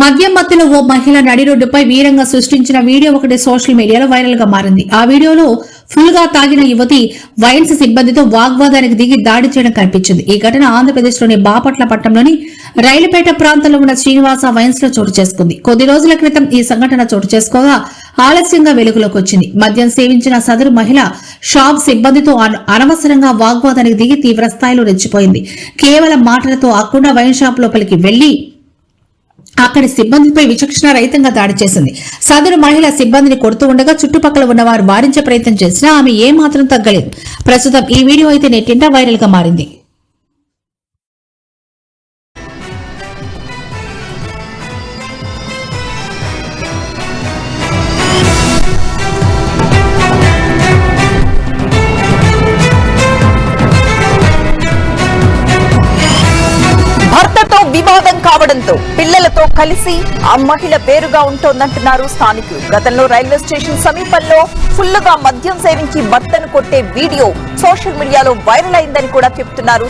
మద్యం మత్తులో ఓ మహిళ నడి రోడ్డుపై వీరంగా సృష్టించిన వీడియో ఒకటి సోషల్ మీడియాలో వైరల్గా మారింది. ఆ వీడియోలో ఫుల్గా తాగిన యువతి వైన్స్ సిబ్బందితో వాగ్వాదానికి దిగి దాడి చేయడం కనిపించింది. ఈ ఘటన ఆంధ్రప్రదేశ్లోని బాపట్ల పట్టణంలోని రైలుపేట ప్రాంతంలో ఉన్న శ్రీనివాస వైన్స్లో చోటు చేసుకుంది. కొద్ది రోజుల క్రితం ఈ సంఘటన చోటు చేసుకోగా ఆలస్యంగా వెలుగులోకి వచ్చింది. మద్యం సేవించిన సదరు మహిళ షాప్ సిబ్బందితో అనవసరంగా వాగ్వాదానికి దిగి తీవ్ర స్థాయిలో రెచ్చిపోయింది. కేవలం మాటలతో అక్కడ వైన్ షాప్ లోపలికి వెళ్ళి అక్కడి సిబ్బందిపై విచక్షణ రహితంగా దాడి చేసింది. సదరు మహిళ సిబ్బందిని కొడుతూ ఉండగా చుట్టుపక్కల ఉన్న వారు వారించే ప్రయత్నం చేసినా ఆమె ఏమాత్రం తగ్గలేదు. ప్రస్తుతం ఈ వీడియో అయితే నెట్టింట వైరల్గా మారింది. భర్తతో వివాదం కావడంతో పిల్లలతో కలిసి ఆ మహిళ పేరుగా ఉంటోందంటున్నారు స్థానికులు. గతంలో రైల్వే స్టేషన్ సమీపంలో ఫుల్లుగా మద్యం సేవించి భర్తను కొట్టే వీడియో సోషల్ మీడియాలో వైరల్ అయిందని కూడా చెప్తున్నారు